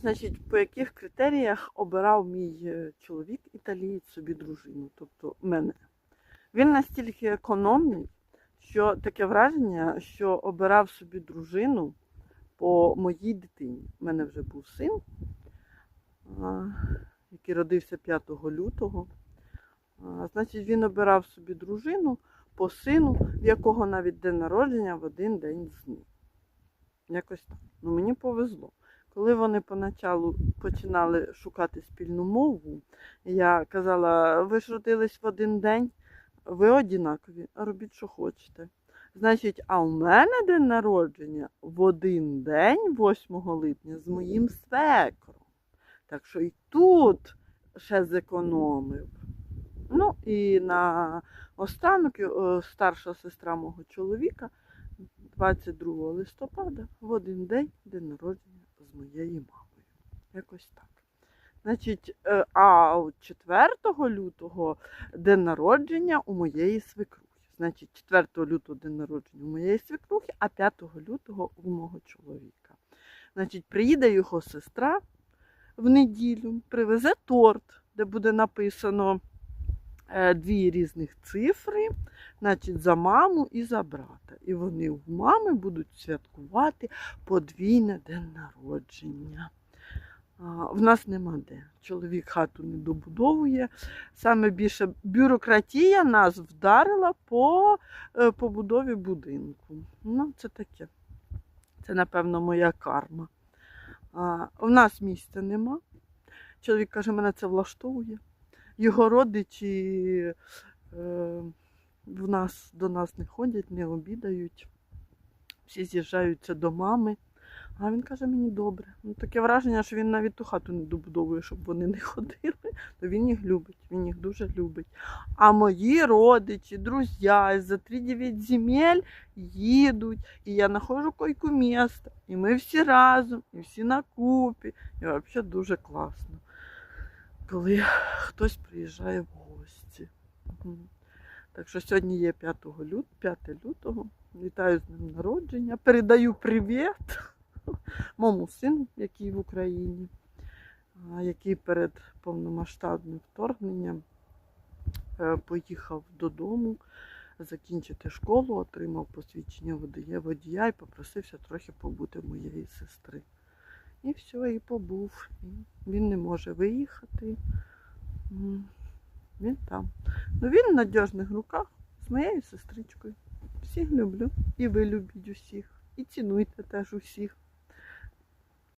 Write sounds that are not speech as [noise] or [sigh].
Значить, по яких критеріях обирав мій е, чоловік італієць собі дружину, тобто мене. Він настільки економний, що таке враження, що обирав собі дружину по моїй дитині. У мене вже був син, який родився 5 лютого. Значить, він обирав собі дружину по сину, в якого навіть день народження в один день з ним. Якось так. Ну, мені повезло. Коли вони поначалу починали шукати спільну мову, я казала, ви ж родились в один день, ви однакові, робіть, що хочете. Значить, а у мене день народження в один день, 8 липня, з моїм свекром. Так що і тут ще зекономив. Ну і на останок е, старша сестра мого чоловіка 22 листопада в один день день народження моєю мамою. Якось так. Значить, е, а 4 лютого день народження у моєї свекрухи. Значить, 4 лютого день народження у моєї свекрухи, а 5 лютого у мого чоловіка. Значить, приїде його сестра в неділю, привезе торт, де буде написано е, дві різних цифри, значить, за маму і за брата. І вони в мами будуть святкувати подвійне день народження. В нас нема де. Чоловік хату не добудовує. Саме більше бюрократія нас вдарила по е, побудові будинку. Ну, це таке. Це, напевно, моя карма. В нас місця нема. Чоловік каже, мене це влаштовує. Його родичі е, в нас, до нас не ходять, не обідають. Всі з'їжджаються до мами. А він каже, мені добре. Ну, таке враження, що він навіть ту хату не добудовує, щоб вони не [laughs] ходили. То він їх любить, він їх дуже любить. А мої родичі, друзі, за 3-9 земель їдуть, і я знаходжу койку міста. І ми всі разом, і всі на купі. І взагалі дуже класно, коли хтось приїжджає в гості. Так що сьогодні є 5 лют, 5 лютого. Вітаю з днем народження. Передаю привіт [laughs] моєму сину, який в Україні, який перед повномасштабним вторгненням е, поїхав додому закінчити школу, отримав посвідчення водія, водія і попросився трохи побути моєї сестри. І все, і побув. Він не може виїхати. Він там. Ну він в надіжних руках з моєю сестричкою. Всіх люблю. І ви любіть усіх. І цінуйте теж усіх.